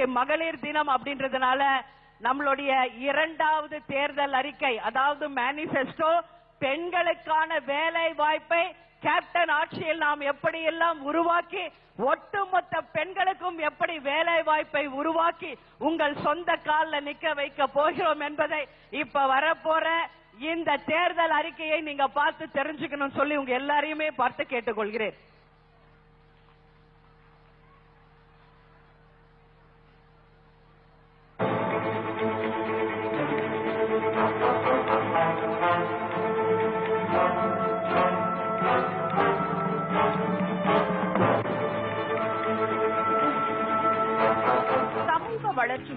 இன்னைக்கு மகளிர் தினம் அப்படின்றதுனால நம்மளுடைய இரண்டாவது தேர்தல் அறிக்கை அதாவது மேனிபெஸ்டோ பெண்களுக்கான வேலை வாய்ப்பை கேப்டன் ஆட்சியில் நாம் எப்படியெல்லாம் உருவாக்கி ஒட்டுமொத்த பெண்களுக்கும் எப்படி வேலை வாய்ப்பை உருவாக்கி உங்கள் சொந்த காலில் நிக்க வைக்க போகிறோம் என்பதை இப்ப வரப்போற இந்த தேர்தல் அறிக்கையை நீங்க பார்த்து தெரிஞ்சுக்கணும் சொல்லி உங்க எல்லாரையுமே பார்த்து கேட்டுக்கொள்கிறேன்.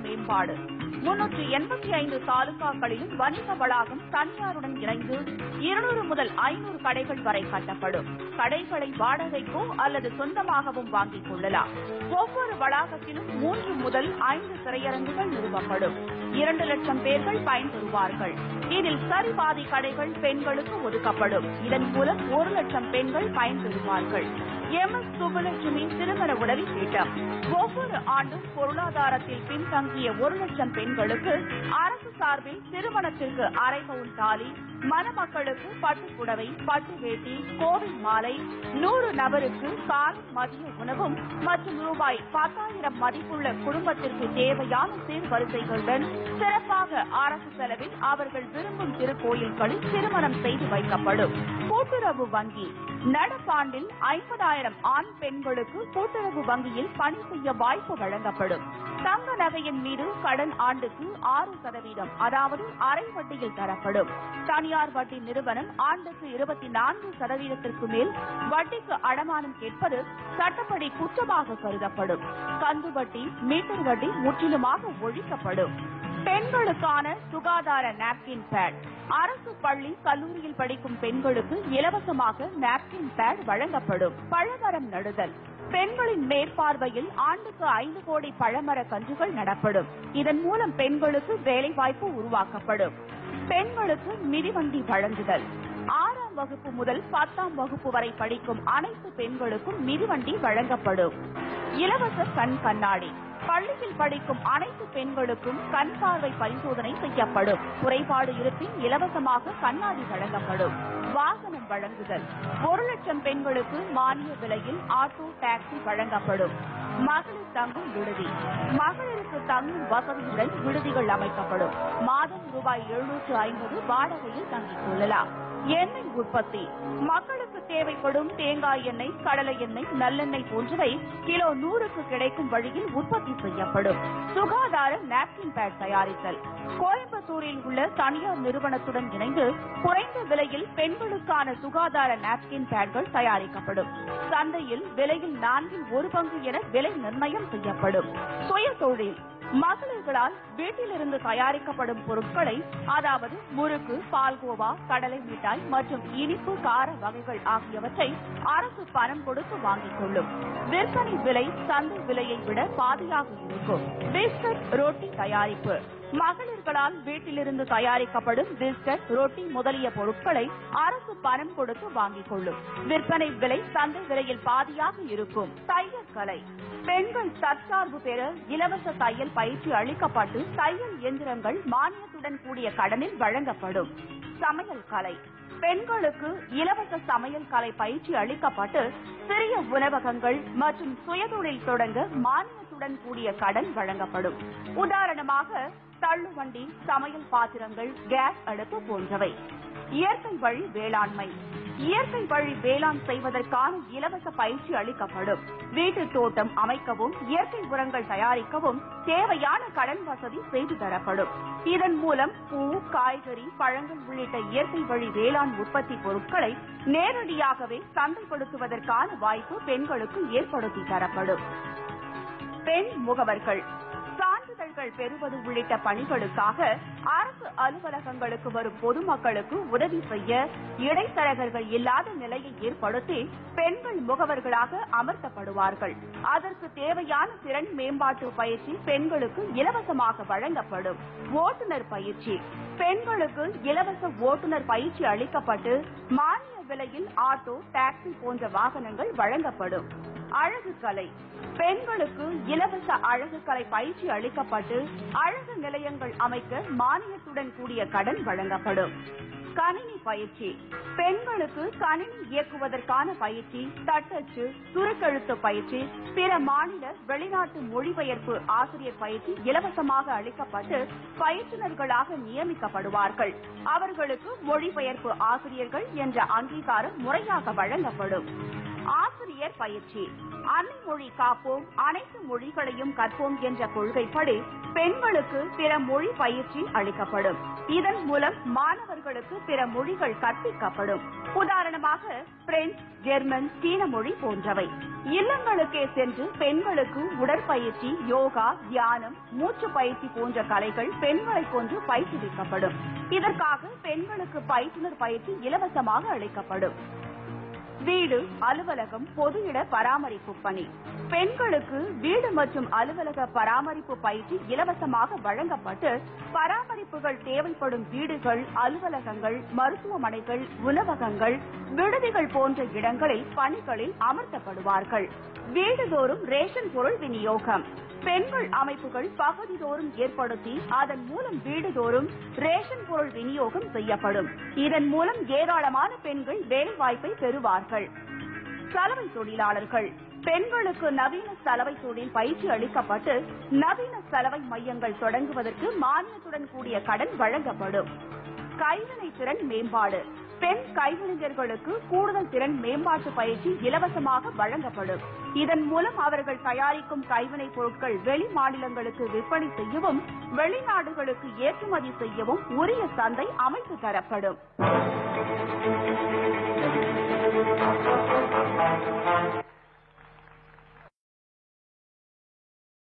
மேம்பாடு. முன்னூற்று எண்பத்தி ஐந்து தாலுகாக்களிலும் வணிக வளாகம் தனியாருடன் இணைந்து இருநூறு முதல் ஐநூறு கடைகள் வரை கட்டப்படும். கடைகளை வாடகைக்கோ அல்லது சொந்தமாகவும் வாங்கிக் கொள்ளலாம். ஒவ்வொரு வளாகத்திலும் மூன்று முதல் ஐந்து திரையரங்குகள் நிறுவப்படும். இரண்டு லட்சம் பேர்கள் பயன்பெறுவார்கள். இதில் சரிபாதி கடைகள் பெண்களுக்கு ஒதுக்கப்படும். இதன் மூலம் ஒரு லட்சம் பெண்கள் பயன்பெறுவார்கள். எம் எஸ் சுப்புலட்சுமி திருமண உதவி திட்டம் ஒவ்வொரு ஆண்டும் பொருளாதாரத்தில் பின்தங்கிய ஒரு லட்சம் பெண்களுக்கு அரசு சார்பில் திருமணத்திற்கு அரை பவுன் தாலி மணமக்களுக்கு பட்டு புடவை பட்டு வேட்டி கோவை மாலை நூறு நபருக்கு கால் மதிய உணவும் மற்றும் ரூபாய் பத்தாயிரம் மதிப்புள்ள குடும்பத்திற்கு தேவையான சீர்வரிசைகளுடன் சிறப்பாக அரசு செலவில் அவர்கள் விரும்பும் திருக்கோயில்களில் திருமணம் செய்து வைக்கப்படும். கூட்டுறவு வங்கி நடப்பாண்டில் ஐம்பதாயிரம் ஆண் பெண்களுக்கு கூட்டுறவு வங்கியில் பணி செய்ய வாய்ப்பு வழங்கப்படும். தங்க நகையின் மீது கடன் ஆண்டுக்கு ஆறு சதவீதம் அதாவது அரை வட்டியில் தரப்படும். தனியார் வட்டி நிறுவனம் ஆண்டுக்கு இருபத்தி நான்கு சதவீதத்திற்கு மேல் வட்டிக்கு அடமானம் கேட்பது சட்டப்படி குற்றமாக கருதப்படும். கந்து வட்டி மீட்டர் வட்டி முற்றிலுமாக ஒழிக்கப்படும். பெண்களுக்கான சுகாதார நாப்கின் பேட் அரசு பள்ளி கல்லூரியில் படிக்கும் பெண்களுக்கு இலவசமாக நாப்கின் பேட் வழங்கப்படும். பழமரம் நடுதல். பெண்களின் மேற்பார்வையில் ஆண்டுக்கு ஐந்து கோடி பழமர கன்றுகள் நடப்படும். இதன் மூலம் பெண்களுக்கு வேலைவாய்ப்பு உருவாக்கப்படும். பெண்களுக்கு மிதிவண்டி வழங்குதல். ஆறாம் வகுப்பு முதல் பத்தாம் வகுப்பு வரை படிக்கும் அனைத்து பெண்களுக்கும் மிதிவண்டி வழங்கப்படும். இலவச கண் கண்ணாடி. பள்ளியில் படிக்கும் அனைத்து பெண்களுக்கும் கண் பார்வை பரிசோதனை செய்யப்படும். குறைபாடு இருப்பின் இலவசமாக கண்ணாடி வழங்கப்படும். வாகனம் வழங்குதல். ஒரு லட்சம் பெண்களுக்கு மானிய விலையில் ஆட்டோ டாக்ஸி வழங்கப்படும். மகளிர் தங்கும் விடுதி. மகளிருக்கு தங்கும் வசதியுடன் விடுதிகள் அமைக்கப்படும். மாதம் ரூபாய் எழுநூற்று ஐம்பது வாடகையில் தங்கிக் கொள்ளலாம். எண்ணெய் உற்பத்தி. மக்கள் தேவைப்படும் தேங்காய் எண்ணெய் கடலை எண்ணெய் நல்லெண்ணெய் போன்றவை கிலோ நூறுக்கு கிடைக்கும் வழியில் உற்பத்தி செய்யப்படும். சுகாதார நாப்கின் பேட் தயாரித்தல். கோயம்புத்தூரில் உள்ள தனியார் நிறுவனத்துடன் இணைந்து குறைந்த விலையில் பெண்களுக்கான சுகாதார நாப்கின் பேட்கள் தயாரிக்கப்படும். சந்தையில் விலையில் நான்கில் ஒரு பங்கு என விலை நிர்ணயம் செய்யப்படும். சுய தொழில் மகளிர்களால் வீட்டிலிருந்து தயாரிக்கப்படும் பொருட்களை அதாவது முறுக்கு பால்கோவா கடலை மிட்டாய் மற்றும் இனிப்பு கார வகைகள் ஆகியவற்றை அரசு பணம் கொடுத்து வாங்கிக் கொள்ளும். விற்பனை விலை சந்தை விலையை விட பாதியாக இருக்கும். பிஸ்கட் ரொட்டி தயாரிப்பு. மகளிர்களால் வீட்டிலிருந்து தயாரிக்கப்படும் பிஸ்கட் ரொட்டி முதலிய பொருட்களை அரசு பணம் கொடுத்து வாங்கிக் கொள்ளும். விற்பனை விலை சந்தை விலையில் பாதியாக இருக்கும் தையல் கலை. பெண்கள் தற்சார்பு பெற இலவச தையல் பயிற்சி அளிக்கப்பட்டு தையல் இயந்திரங்கள் மானியத்துடன் கூடிய கடனில் வழங்கப்படும். சமையல் கலை. பெண்களுக்கு இலவச சமையல் கலை பயிற்சி அளிக்கப்பட்டு சிறிய உணவகங்கள் மற்றும் சுயதொழில் தொடங்க மானியத்துடன் கூடிய கடன் வழங்கப்படும். உதாரணமாக தள்ளுவண்டி சமையல் பாத்திரங்கள் கேஸ் அடுப்பு போன்றவை. இயற்கை வழி வேளாண்மை. இயற்கை வழி வேளாண் செய்வதற்கான இலவச பயிற்சி அளிக்கப்படும். வீட்டு தோட்டம் அமைக்கவும் இயற்கை உரங்கள் தயாரிக்கவும் தேவையான கடன் வசதி செய்து தரப்படும். இதன் மூலம் பூ காய்கறி பழங்கள் உள்ளிட்ட இயற்கை வழி வேளாண் உற்பத்தி பொருட்களை நேரடியாகவே சந்தைப்படுத்துவதற்கான வாய்ப்பு பெண்களுக்கு ஏற்படுத்தி தரப்படும். பெண் முகவர்கள். சான்றிதழ்கள் பெறுவது உள்ளிட்ட பணிகளுக்காக அரசு அலுவலகங்களுக்கு வரும் பொதுமக்களுக்கு உதவி செய்ய இடைத்தரகர்கள் இல்லாத நிலையை ஏற்படுத்தி பெண்கள் முகவர்களாக அமர்த்தப்படுவார்கள். அதற்கு தேவையான திறன் மேம்பாட்டு பயிற்சி பெண்களுக்கு இலவசமாக வழங்கப்படும். ஓட்டுநர் பயிற்சி. பெண்களுக்கு இலவச ஓட்டுநர் பயிற்சி அளிக்கப்பட்டு மானிய விலையில் ஆட்டோ டாக்ஸி போன்ற வாகனங்கள் வழங்கப்படும். அழகு கலை பெண்களுக்கு இலவச அழகு கலை பயிற்சி அளிக்கப்பட்டு அழகு நிலையங்கள் அமைக்க மானியத்துடன் கூடிய கடன் வழங்கப்படும். கணினி பயிற்சி. பெண்களுக்கு கணினி இயக்குவதற்கான பயிற்சி தட்டச்சு சுருக்கெழுத்து பயிற்சி பிற மாநில வெளிநாட்டு மொழிபெயர்ப்பு ஆசிரியர் பயிற்சி இலவசமாக அளிக்கப்பட்டு பயிற்றுநர்களாக நியமிக்கப்படுவார்கள். அவர்களுக்கு மொழிபெயர்ப்பு ஆசிரியர்கள் என்ற அங்கீகாரம் முறையாக வழங்கப்படும். ஆசிரியர் பயிற்சி. அன்னை மொழி காப்போம் அனைத்து மொழிகளையும் கற்போம் என்ற கொள்கைப்படி பெண்களுக்கு பிற மொழி பயிற்சி அளிக்கப்படும். இதன் மூலம் மாணவர்களுக்கு பிற மொழிகள் கற்பிக்கப்படும். உதாரணமாக பிரெஞ்சு ஜெர்மன் சீன மொழி போன்றவை. இல்லங்களுக்கே சென்று பெண்களுக்கு உடற்பயிற்சி யோகா தியானம் மூச்சு பயிற்சி போன்ற கலைகள் பெண்களை கொண்டு பயிற்றுவிக்கப்படும். இதற்காக பெண்களுக்கு பயிற்றுனர் பயிற்சி இலவசமாக அளிக்கப்படும். வீடு அலுவலகம் பொது இட பராமரிப்பு பணி. பெண்களுக்கு வீடு மற்றும் அலுவலக பராமரிப்பு பயிற்சி இலவசமாக வழங்கப்பட்டு பராமரிப்புகள் தேவைப்படும் வீடுகள் அலுவலகங்கள் மருத்துவமனைகள் உணவகங்கள் விடுதிகள் போன்ற இடங்களில் பணிகளில் அமர்த்தப்படுவார்கள். வீடுதோறும் ரேஷன் பொருள் விநியோகம். பெண்கள் அமைப்புகள் பகுதிதோறும் ஏற்படுத்தி அதன் மூலம் வீடுதோறும் ரேஷன் பொருள் விநியோகம் செய்யப்படும். இதன் மூலம் ஏராளமான பெண்கள் வேலைவாய்ப்பை பெறுவார்கள். சலவை தொழிலாளர்கள். பெண்களுக்கு நவீன சலவை தொழில் பயிற்சி அளிக்கப்பட்டு நவீன சலவை மையங்கள் தொடங்குவதற்கு மானியத்துடன் கூடிய கடன் வழங்கப்படும். கைவினை திறன் மேம்பாடு. பெண் கைவினைஞர்களுக்கு கூடுதல் திறன் மேம்பாட்டு பயிற்சி இலவசமாக வழங்கப்படும். இதன் மூலம் அவர்கள் தயாரிக்கும் கைவினை பொருட்கள் வெளி மாநிலங்களுக்கு விற்பனை செய்யவும் வெளிநாடுகளுக்கு ஏற்றுமதி செய்யவும் உரிய சந்தை அமைத்து தரப்படும்.